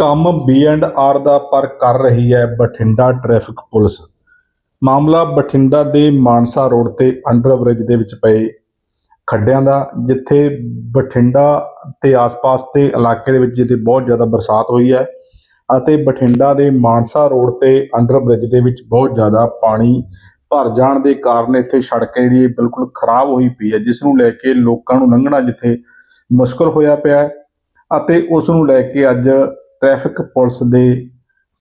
ਕੰਮ B and R ਦਾ ਪਰ ਕਰ ਰਹੀ ਹੈ ਬਠਿੰਡਾ ਟ੍ਰੈਫਿਕ ਪੁਲਿਸ। ਮਾਮਲਾ ਬਠਿੰਡਾ ਦੇ ਮਾਨਸਾ ਰੋਡ ਤੇ ਅੰਡਰ ਬ੍ਰਿਜ ਦੇ ਵਿੱਚ ਪਏ ਖੱਡਿਆਂ ਦਾ, ਜਿੱਥੇ ਬਠਿੰਡਾ ਤੇ ਆਸ-ਪਾਸ ਦੇ ਇਲਾਕੇ ਦੇ ਵਿੱਚ ਜਿੱਥੇ ਬਹੁਤ ਜ਼ਿਆਦਾ ਬਰਸਾਤ ਹੋਈ ਹੈ ਅਤੇ ਬਠਿੰਡਾ ਦੇ ਮਾਨਸਾ ਰੋਡ ਤੇ ਅੰਡਰ ਬ੍ਰਿਜ ਦੇ ਵਿੱਚ ਬਹੁਤ ਜ਼ਿਆਦਾ ਪਾਣੀ ਭਰ ਜਾਣ ਦੇ ਕਾਰਨ ਇੱਥੇ ਸੜਕ ਜਿਹੜੀ ਬਿਲਕੁਲ ਖਰਾਬ ਹੋਈ ਪਈ ਹੈ, ਜਿਸ ਨੂੰ ਲੈ ਕੇ ਲੋਕਾਂ ਨੂੰ ਲੰਘਣਾ ਜਿੱਥੇ ਮੁਸ਼ਕਲ ਹੋਇਆ ਪਿਆ ਅਤੇ ਉਸ ਨੂੰ ਲੈ ਕੇ ਅੱਜ ਟ੍ਰੈਫਿਕ ਪੁਲਿਸ ਦੇ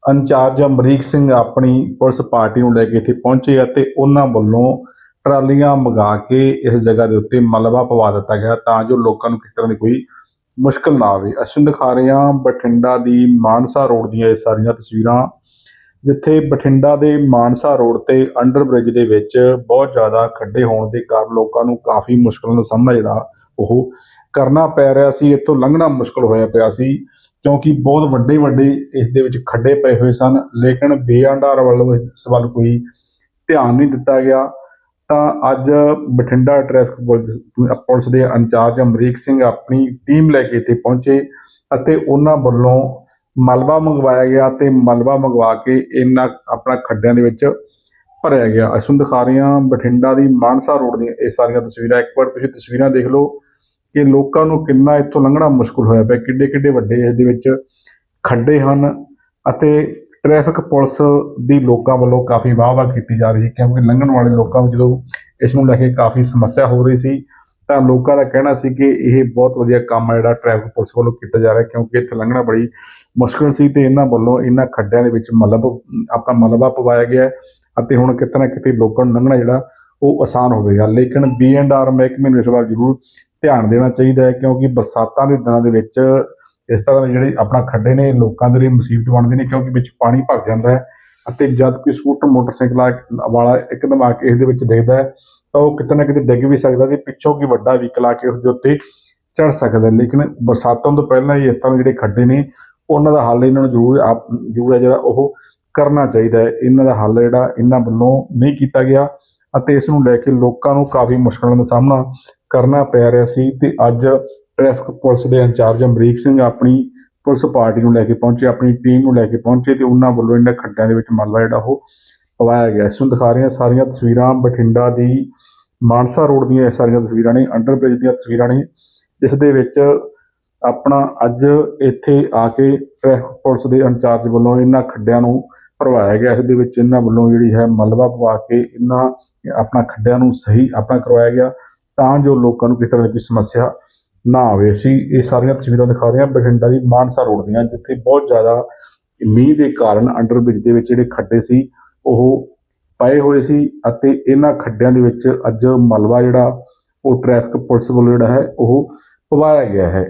ਇੰਚਾਰਜ ਅਮਰੀਕ ਸਿੰਘ ਆਪਣੀ ਪੁਲਿਸ ਪਾਰਟੀ ਨੂੰ ਲੈ ਕੇ ਇੱਥੇ ਪਹੁੰਚੇ ਅਤੇ ਉਹਨਾਂ ਵੱਲੋਂ ਟਰਾਲੀਆਂ ਮੰਗਾ ਕੇ ਇਸ ਜਗ੍ਹਾ ਦੇ ਉੱਤੇ ਮਲਬਾ ਪਵਾ ਦਿੱਤਾ ਗਿਆ ਤਾਂ ਜੋ ਲੋਕਾਂ ਨੂੰ ਕਿਸੇ ਤਰ੍ਹਾਂ ਦੀ ਕੋਈ ਮੁਸ਼ਕਲ ਨਾ ਆਵੇ। ਅਸੀਂ ਦਿਖਾ ਰਹੇ ਹਾਂ ਬਠਿੰਡਾ ਦੀ ਮਾਨਸਾ ਰੋਡ ਦੀਆਂ ਇਹ ਸਾਰੀਆਂ ਤਸਵੀਰਾਂ, ਜਿੱਥੇ ਬਠਿੰਡਾ ਦੇ ਮਾਨਸਾ ਰੋਡ ਤੇ ਅੰਡਰ ਬ੍ਰਿਜ ਦੇ ਵਿੱਚ ਬਹੁਤ ਜ਼ਿਆਦਾ ਖੱਡੇ ਹੋਣ ਦੇ ਕਾਰਨ ਲੋਕਾਂ ਨੂੰ ਕਾਫੀ ਮੁਸ਼ਕਲਾਂ ਦਾ ਸਾਹਮਣਾ ਜਿਹੜਾ ਉਹ ਕਰਨਾ ਪੈ ਰਿਹਾ ਸੀ, ਇੱਥੋਂ ਲੰਘਣਾ ਮੁਸ਼ਕਲ ਹੋਇਆ ਪਿਆ ਸੀ, ਕਿਉਂਕਿ ਬਹੁਤ ਵੱਡੇ ਵੱਡੇ ਇਸ ਦੇ ਵਿੱਚ ਖੱਡੇ ਪਏ ਹੋਏ ਸਨ, ਲੇਕਿਨ ਬੇਅੰਡਾਰ ਵੱਲੋਂ ਇਸ ਵੱਲ ਕੋਈ ਧਿਆਨ ਨਹੀਂ ਦਿੱਤਾ ਗਿਆ। ਤਾਂ ਅੱਜ ਬਠਿੰਡਾ ਟ੍ਰੈਫਿਕ ਪੁਲਿਸ ਪੁਲਿਸ ਦੇ ਇੰਚਾਰਜ ਅਮਰੀਕ ਸਿੰਘ ਆਪਣੀ ਟੀਮ ਲੈ ਕੇ ਇੱਥੇ ਪਹੁੰਚੇ ਅਤੇ ਉਹਨਾਂ ਵੱਲੋਂ ਮਲਬਾ ਮੰਗਵਾਇਆ ਗਿਆ ਤੇ ਮਲਬਾ ਮੰਗਵਾ ਕੇ ਇਹਨਾਂ ਆਪਣਾ ਖੱਡਿਆਂ ਦੇ ਵਿੱਚ ਭਰਿਆ ਗਿਆ। ਅਸੀਂ ਦਿਖਾ ਰਹੇ ਹਾਂ ਬਠਿੰਡਾ ਦੀ ਮਾਨਸਾ ਰੋਡ ਦੀਆਂ ਇਹ ਸਾਰੀਆਂ ਤਸਵੀਰਾਂ। ਇੱਕ ਵਾਰ ਤੁਸੀਂ ਤਸਵੀਰਾਂ ਦੇਖ ਲਓ। ਕਿ ਲੋਕਾਂ ਨੂੰ ਕਿੰਨਾ ਇੱਥੋਂ ਲੰਘਣਾ ਮੁਸ਼ਕਲ ਹੋਇਆ ਪਿਆ, ਕਿੱਡੇ ਕਿੱਡੇ ਵੱਡੇ ਇਸ ਦੇ ਵਿੱਚ ਖੱਡੇ ਹਨ ਅਤੇ ਟ੍ਰੈਫਿਕ ਪੁਲਿਸ ਦੀ ਲੋਕਾਂ ਵੱਲੋਂ ਕਾਫੀ ਵਾਹ-ਵਾਹ ਕੀਤੀ ਜਾ ਰਹੀ ਹੈ, ਕਿਉਂਕਿ ਲੰਘਣ ਵਾਲੇ ਲੋਕਾਂ ਨੂੰ ਜਦੋਂ ਇਸ ਨੂੰ ਲੈ ਕੇ ਕਾਫੀ ਸਮੱਸਿਆ ਹੋ ਰਹੀ ਸੀ, ਤਾਂ ਲੋਕਾਂ ਦਾ ਕਹਿਣਾ ਸੀ ਕਿ ਇਹ ਬਹੁਤ ਵਧੀਆ ਕੰਮ ਹੈ ਜਿਹੜਾ ਟ੍ਰੈਫਿਕ ਪੁਲਿਸ ਵੱਲੋਂ ਕੀਤਾ ਜਾ ਰਿਹਾ, ਕਿਉਂਕਿ ਇੱਥੇ ਲੰਘਣਾ ਬੜੀ ਮੁਸ਼ਕਲ ਸੀ ਤੇ ਇਹਨਾਂ ਵੱਲੋਂ ਇਹਨਾਂ ਖੱਡਿਆਂ ਦੇ ਵਿੱਚ ਮਲਬ, ਆਪਣਾ ਮਲਬਾ ਪਵਾਇਆ ਗਿਆ ਅਤੇ ਹੁਣ ਕਿਤੇ ਨਾ ਕਿਤੇ ਲੋਕਾਂ ਨੂੰ ਲੰਘਣਾ ਜਿਹੜਾ ਉਹ ਆਸਾਨ ਹੋਵੇਗਾ। ਲੇਕਿਨ ਬੀ ਐਂਡ ਆਰ ਮਹਿਕਮੇ ਨੂੰ ਇਸ ਵਾਰ ਜ਼ਰੂਰ ਧਿਆਨ ਦੇਣਾ ਚਾਹੀਦਾ ਹੈ, ਕਿਉਂਕਿ ਬਰਸਾਤਾਂ ਦੇ ਦਿਨਾਂ ਦੇ ਵਿੱਚ ਇਸ ਤਰ੍ਹਾਂ ਦੇ ਜਿਹੜੇ ਆਪਣਾ ਖੱਡੇ ਨੇ, ਲੋਕਾਂ ਦੇ ਲਈ ਮੁਸੀਬਤ ਬਣਦੇ ਨੇ, ਕਿਉਂਕਿ ਵਿੱਚ ਪਾਣੀ ਭਰ ਜਾਂਦਾ ਹੈ ਅਤੇ ਜਦ ਕੋਈ ਸਕੂਟਰ, ਮੋਟਰਸਾਈਕਲ ਵਾਲਾ ਇੱਕਦਮ ਆ ਕੇ ਇਸ ਦੇ ਵਿੱਚ ਡਿੱਗਦਾ ਹੈ, ਤਾਂ ਉਹ ਕਿਤੇ ਨਾ ਕਿਤੇ ਡਿੱਗ ਵੀ ਸਕਦਾ ਤੇ ਪਿੱਛੋਂ ਕੀ ਵੱਡਾ ਵਹੀਕਲ ਆ ਕੇ ਉਸ ਦੇ ਉੱਤੇ ਚੜ ਸਕਦਾ ਲੇਕਿਨ ਬਰਸਾਤਾਂ ਤੋਂ ਪਹਿਲਾਂ ਹੀ ਇਸ ਤਰ੍ਹਾਂ ਦੇ ਜਿਹੜੇ ਖੱਡੇ ਨੇ, ਉਹਨਾਂ ਦਾ ਹੱਲ ਇਹਨਾਂ ਨੂੰ ਜ਼ਰੂਰ ਆਪ, ਜ਼ਰੂਰ ਹੈ ਜਿਹੜਾ ਉਹ ਕਰਨਾ ਚਾਹੀਦਾ ਹੈ। ਇਹਨਾਂ ਦਾ ਹੱਲ ਜਿਹੜਾ ਇਹਨਾਂ ਵੱਲੋਂ ਨਹੀਂ ਕੀਤਾ ਗਿਆ ਅਤੇ ਇਸ ਨੂੰ ਲੈ ਕੇ ਲੋਕਾਂ ਨੂੰ ਕਾਫੀ ਮੁਸ਼ਕਲਾਂ ਦਾ ਸਾਹਮਣਾ ਕਰਨਾ ਪੈ ਰਿਹਾ ਸੀ ਤੇ ਅੱਜ ਟ੍ਰੈਫਿਕ ਪੁਲਿਸ ਦੇ ਇੰਚਾਰਜ ਅਮਰੀਕ ਸਿੰਘ ਆਪਣੀ ਪੁਲਿਸ ਪਾਰਟੀ ਨੂੰ ਲੈ ਕੇ ਪਹੁੰਚੇ, ਆਪਣੀ ਟੀਮ ਨੂੰ ਲੈ ਕੇ ਪਹੁੰਚੇ ਤੇ ਉਹਨਾਂ ਵੱਲੋਂ ਇਹਨਾਂ ਖੱਡਿਆਂ ਦੇ ਵਿੱਚ ਮਲਬਾ ਜਿਹੜਾ ਉਹ ਪਵਾਇਆ ਗਿਆ। ਇਸ ਨੂੰ ਦਿਖਾ ਰਹੀਆਂ ਸਾਰੀਆਂ ਤਸਵੀਰਾਂ, ਬਠਿੰਡਾ ਦੀ ਮਾਨਸਾ ਰੋਡ ਦੀਆਂ ਇਹ ਸਾਰੀਆਂ ਤਸਵੀਰਾਂ ਨੇ ਅੰਡਰ ਬ੍ਰਿਜ ਦੀਆਂ ਤਸਵੀਰਾਂ ਨੇ। ਇਸ ਦੇ ਵਿੱਚ ਆਪਣਾ ਅੱਜ ਇੱਥੇ ਆ ਕੇ ਟ੍ਰੈਫਿਕ ਪੁਲਿਸ ਦੇ ਇੰਚਾਰਜ ਵੱਲੋਂ ਇਹਨਾਂ ਖੱਡਿਆਂ ਨੂੰ ਭਰਵਾਇਆ ਗਿਆ। ਇਸ ਦੇ ਵਿੱਚ ਇਹਨਾਂ ਵੱਲੋਂ ਜਿਹੜੀ ਹੈ ਮਲਬਾ ਪਵਾ ਕੇ ਇਹਨਾਂ ਆਪਣਾ ਖੱਡਿਆਂ ਨੂੰ ਸਹੀ ਆਪਣਾ ਕਰਵਾਇਆ ਗਿਆ। ਤਾਂ ਜੋ ਲੋਕਾਂ ਨੂੰ ਕਿਸੇ ਤਰ੍ਹਾਂ ਦੀ ਕੋਈ ਸਮੱਸਿਆ ਨਾ ਆਵੇ। ਅਸੀਂ ਇਹ ਸਾਰੀਆਂ ਤਸਵੀਰਾਂ ਦਿਖਾ ਰਹੇ ਹਾਂ ਬਠਿੰਡਾ ਦੀ ਮਾਨਸਾ ਰੋਡ ਦੀਆਂ, ਜਿੱਥੇ ਬਹੁਤ ਜ਼ਿਆਦਾ ਮੀਂਹ ਦੇ ਕਾਰਨ ਅੰਡਰ ਬ੍ਰਿਜ ਦੇ ਵਿੱਚ ਜਿਹੜੇ ਖੱਡੇ ਸੀ, ਉਹ ਪਏ ਹੋਏ ਸੀ ਅਤੇ ਇਹਨਾਂ ਖੱਡਿਆਂ ਦੇ ਵਿੱਚ ਅੱਜ ਮਲਬਾ ਜਿਹੜਾ, ਉਹ ਟ੍ਰੈਫਿਕ ਪੁਲਿਸ ਵੱਲੋਂ ਜਿਹੜਾ ਹੈ, ਉਹ ਪਵਾਇਆ ਗਿਆ ਹੈ।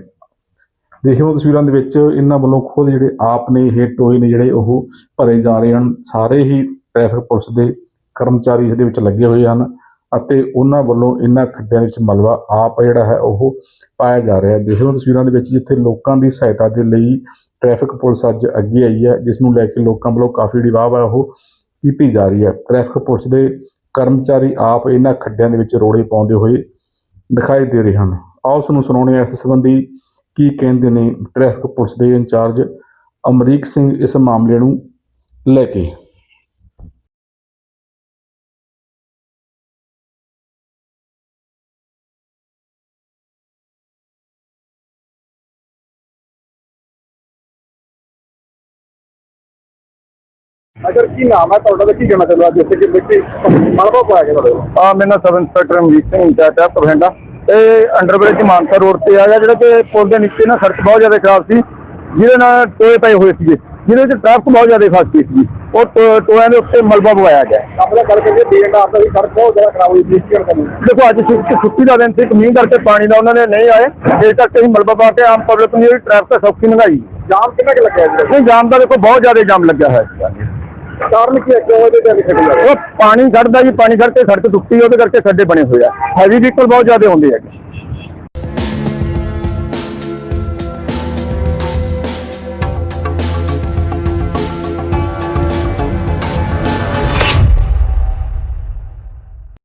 ਦੇਖਿਓ ਤਸਵੀਰਾਂ ਦੇ ਵਿੱਚ ਇਹਨਾਂ ਵੱਲੋਂ ਖੁਦ ਜਿਹੜੇ ਆਪ ਨੇ ਇਹ ਟੋਏ ਨੇ ਜਿਹੜੇ, ਉਹ ਭਰੇ ਜਾ ਰਹੇ ਹਨ। ਸਾਰੇ ਹੀ ਟ੍ਰੈਫਿਕ ਪੁਲਿਸ ਦੇ ਕਰਮਚਾਰੀ ਇਸ ਦੇ ਵਿੱਚ ਲੱਗੇ ਹੋਏ ਹਨ। ਅਤੇ ਉਹਨਾਂ ਵੱਲੋਂ ਇਹਨਾਂ ਖੱਡਿਆਂ ਦੇ ਵਿੱਚ ਮਲਬਾ ਆਪ ਜਿਹੜਾ ਹੈ ਉਹ ਪਾਇਆ ਜਾ ਰਿਹਾ ਹੈ। ਦੇਖੋ ਤਸਵੀਰਾਂ ਦੇ ਵਿੱਚ ਜਿੱਥੇ ਲੋਕਾਂ ਦੀ ਸਹਾਇਤਾ ਦੇ ਲਈ ਟ੍ਰੈਫਿਕ ਪੁਲਿਸ ਅੱਜ ਅੱਗੇ ਆਈ ਹੈ, ਜਿਸ ਨੂੰ ਲੈ ਕੇ ਲੋਕਾਂ ਵੱਲੋਂ ਕਾਫੀ ਜਿਹੜੀ ਵਾਹ ਵਾਹ ਉਹ ਕੀਤੀ ਜਾ ਰਹੀ ਹੈ। ਟ੍ਰੈਫਿਕ ਪੁਲਿਸ ਦੇ ਕਰਮਚਾਰੀ ਆਪ ਇਹਨਾਂ ਖੱਡਿਆਂ ਦੇ ਵਿੱਚ ਰੋੜੇ ਪਾਉਂਦੇ ਹੋਏ ਦਿਖਾਈ ਦੇ ਰਹੇ ਹਨ। ਆਓ ਤੁਹਾਨੂੰ ਸੁਣਾਉਣੇ ਆ ਇਸ ਸੰਬੰਧੀ ਕੀ ਕਹਿੰਦੇ ਨੇ ਟ੍ਰੈਫਿਕ ਪੁਲਿਸ ਦੇ ਇੰਚਾਰਜ ਅਮਰੀਕ ਸਿੰਘ ਇਸ ਮਾਮਲੇ ਨੂੰ ਲੈ ਕੇ। ਅਗਰ ਕੀ ਨਾਮ ਹੈ ਤੁਹਾਡਾ ਤੇ ਕੀ ਕਹਿਣਾ ਚਾਹੁੰਦਾ ਇੱਥੇ ਕਿ ਮਿੱਟੀ ਮਲਬਾ ਪਾਇਆ ਗਿਆ ਤੁਹਾਡੇ ਆ ਮੇਰਾ sub inspector Amrik Singh in charge ਹੈ ਪਰਵਿੰਡਾ ਇਹ ਅੰਡਰਬ੍ਰਿਜ ਮਾਨਸਾ ਰੋਡ ਤੇ ਆ ਜਿਹੜਾ ਕਿ ਪੁਲ ਦੇ ਨੀਚੇ ਨਾ ਸੜਕ ਬਹੁਤ ਜ਼ਿਆਦਾ ਖਰਾਬ ਸੀ ਜਿਹਦੇ ਨਾਲ ਟੋਏ ਪਏ ਹੋਏ ਸੀਗੇ। ਜਿਹਦੇ ਵਿੱਚ ਟ੍ਰੈਫਿਕ ਬਹੁਤ ਜ਼ਿਆਦਾ ਫਸ ਗਈ ਸੀ। ਉਹ ਟੋਇਆਂ ਦੇ ਉੱਤੇ ਮਲਬਾ ਪਵਾਇਆ ਗਿਆ। ਆਪਣਾ ਗੱਲ ਕਰੀਏ ਬੀਐਡ ਆਪ ਦਾ ਵੀ ਸੜਕ ਬਹੁਤ ਜ਼ਿਆਦਾ ਖਰਾਬ ਹੋਈ ਸੀ ਕੀ ਕਰਨੀ ਦੇਖੋ ਅੱਜ ਛੁੱਟੀ ਛੁੱਟੀ ਦਾ ਦਿਨ ਸੀ ਇੱਕ ਮੀਂਹ ਕਰਕੇ ਪਾਣੀ ਦਾ ਉਹਨਾਂ ਨੇ ਨਹੀਂ ਆਏ। ਇਸ ਕਰਕੇ ਅਸੀਂ ਮਲਬਾ ਪਾ ਕੇ ਆਮ ਪਬਲਿਕ ਨੂੰ ਜਿਹੜੀ ਟ੍ਰੈਫਿਕ ਸੌਖੀ ਲੰਘਾਈ ਜਾਮ ਕਿੰਨਾ ਕਿ ਲੱਗਿਆ ਜੀ? ਨਹੀਂ ਜਾਮ ਦਾ ਦੇਖੋ ਬਹੁਤ ਜ਼ਿਆਦਾ ਜਾਮ ਲੱਗਿਆ ਹੋਇਆ। ਹੈ ਕਾਰਨ ਕੀ ਹੈ? ਕਿਉਂ ਇਹਦੇ ਤੇ ਲਿਖਿਆ ਗਿਆ? ਉਹ ਪਾਣੀ ਖੜਦਾ ਜੀ, ਪਾਣੀ ਖੜ ਕੇ ਸੜਕ ਟੁੱਟੀ ਉਹਦੇ ਕਰਕੇ ਖੱਡੇ ਬਣੇ ਹੋਏ ਆ। ਹੈਵੀ ਵਹੀਕਲ ਬਹੁਤ ਜ਼ਿਆਦਾ ਹੁੰਦੇ ਆ।